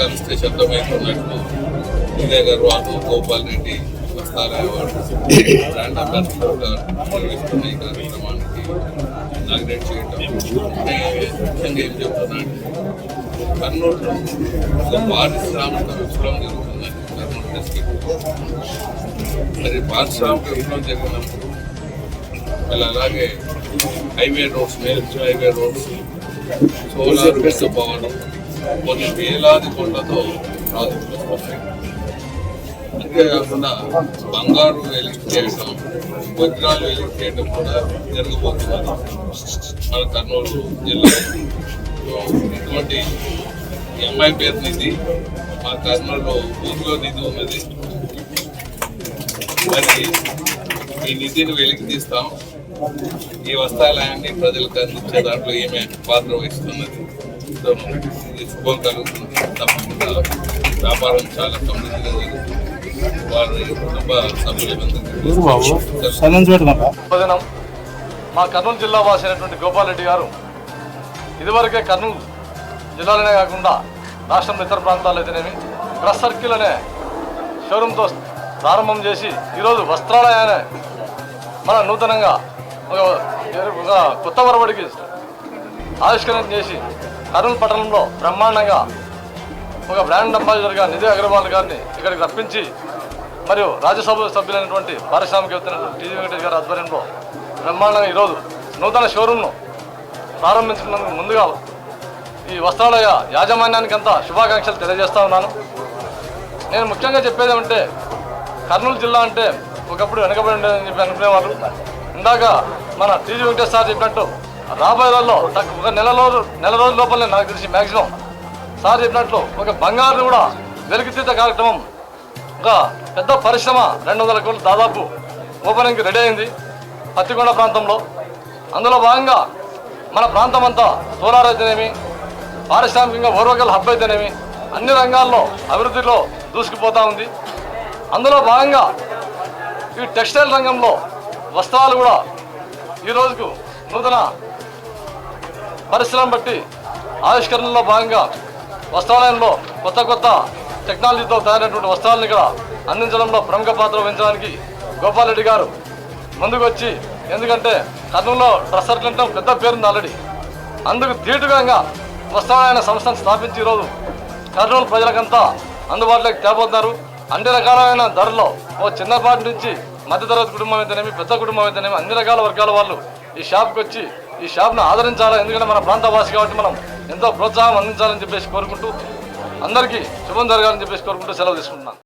కలిస్తే శబ్దమవుతున్నట్టు విజయ్ గారు గర్వాలు గోపాల్ రెడ్డి వస్తారాయవాడు బ్రాండ్ అంబాసిడర్గా నిర్వహిస్తున్న ఈ కార్యక్రమానికి ఇనాగ్రేట్ చేయటం. అంటే ముఖ్యంగా ఏం చెప్తున్నాను కర్నూలులో ఒక పారిశ్రామిక విప్లవం జరుగుతుంది. కర్నూలు డిస్ట్రిక్ట్. మరి పారిశ్రామిక విప్లవం జరిగినప్పుడు మళ్ళీ అలాగే హైవే రోడ్స్ మేల్చి హైవే రోడ్స్ సోలార్ విద్యుత్ భవనం కొన్ని వేలాది కొండతో ప్రాజెక్టులు వస్తాయి అంతేకాకుండా బంగారు వెలికి చేయడం వజ్రాలు వెలికి చేయడం కూడా జరగబోతున్నది. మన కర్నూలు జిల్లా. ఇటువంటి ఎంఐ పేరు నిధి మా కర్నూలు ఊరిలో నిధి ఉన్నది. మరి ఈ నిధిని వెలికి తీస్తాం. ఈ వస్త్రాలయాన్ని ప్రజలకు అందించే దాంట్లో ఏమే పాత్ర వహిస్తున్నది? ఇది శుభం కలుగుతుంది తప్పకుండా వ్యాపారం చాలా సమృద్ధిగా జరుగుతుంది. వారి కుటుంబ సభ్యులందరికీ మా కర్నూలు జిల్లా వాసి అయినటువంటి గోపాల్ రెడ్డి గారు ఇదివరకే కర్నూలు జిల్లాలోనే కాకుండా రాష్ట్రంలో ఇతర ప్రాంతాల్లో అయితేనేమి డ్రెస్ సర్కిల్ అనే షోరూంతో ప్రారంభం చేసి ఈరోజు వస్త్రాలయాన్ని మన నూతనంగా ఒక ఒక కొత్త వరవడికి ఆవిష్కరణ చేసి కర్నూలు పట్టణంలో బ్రహ్మాండంగా ఒక బ్రాండ్ అంబాసిడర్గా నిధి అగర్వాల్ గారిని ఇక్కడికి రప్పించి మరియు రాజ్యసభ సభ్యులైనటువంటి పారిశ్రామిక టీజీ వెంకటేష్ గారి ఆధ్వర్యంలో బ్రహ్మాండంగా ఈరోజు నూతన షోరూమ్ను ప్రారంభించినందుకు ముందుగా ఈ వస్త్రాలయ యాజమాన్యానికి అంతా శుభాకాంక్షలు తెలియజేస్తా ఉన్నాను. నేను ముఖ్యంగా చెప్పేది ఏమంటే కర్నూలు జిల్లా అంటే ఒకప్పుడు వెనకబడి ఉండేదని చెప్పి అనుకునేవాళ్ళు. ఇందాక మన టీజీ వెంకటేష్ సార్ చెప్పినట్టు రాబోయే రోజుల్లో తక్కువ ఒక నెల రోజు నెల రోజుల లోపలనే నాకు తెలిసి మ్యాక్సిమం సార్ చెప్పినట్లు ఒక బంగారు కూడా వెలికితీత కార్యక్రమం ఒక పెద్ద పరిశ్రమ రెండు వందల కోట్లు దాదాపు ఓపెనింగ్కి రెడీ అయింది పత్తికొండ ప్రాంతంలో. అందులో భాగంగా మన ప్రాంతం అంతా సోలార్ అయితేనేమి పారిశ్రామికంగా ఓర్వకల్ హబ్ అయితేనేమి అన్ని రంగాల్లో అభివృద్ధిలో దూసుకుపోతా ఉంది. అందులో భాగంగా ఈ టెక్స్టైల్ రంగంలో వస్త్రాలు కూడా ఈ రోజుకు నూతన పరిశ్రమ బట్టి ఆవిష్కరణలో భాగంగా వస్త్రాలయంలో కొత్త కొత్త టెక్నాలజీతో తయారైనటువంటి వస్త్రాలను ఇక్కడ అందించడంలో ప్రముఖ పాత్ర వహించడానికి గోపాల్ రెడ్డి గారు ముందుకు వచ్చి ఎందుకంటే కర్నూలులో డ్రెస్సర్లు అంటే పెద్ద పేరుంది ఆల్రెడీ. అందుకు ధీటుగా వస్త్రాలైన సంస్థను స్థాపించి ఈరోజు కర్నూలు ప్రజలకంతా అందుబాటులోకి తేబోతున్నారు. అన్ని రకాలైన ధరలో ఓ చిన్నపాటి నుంచి మధ్యతరగతి కుటుంబం అయితేనేమి పెద్ద కుటుంబం అయితేనేమి అన్ని రకాల వర్గాల వాళ్ళు ఈ షాప్కి వచ్చి ఈ షాప్ను ఆదరించాలి? ఎందుకంటే మన ప్రాంతవాసి కాబట్టి మనం ఎంతో ప్రోత్సాహం అందించాలని చెప్పేసి కోరుకుంటూ అందరికీ శుభం జరగాలని చెప్పేసి కోరుకుంటూ సెలవు తీసుకుంటున్నాను.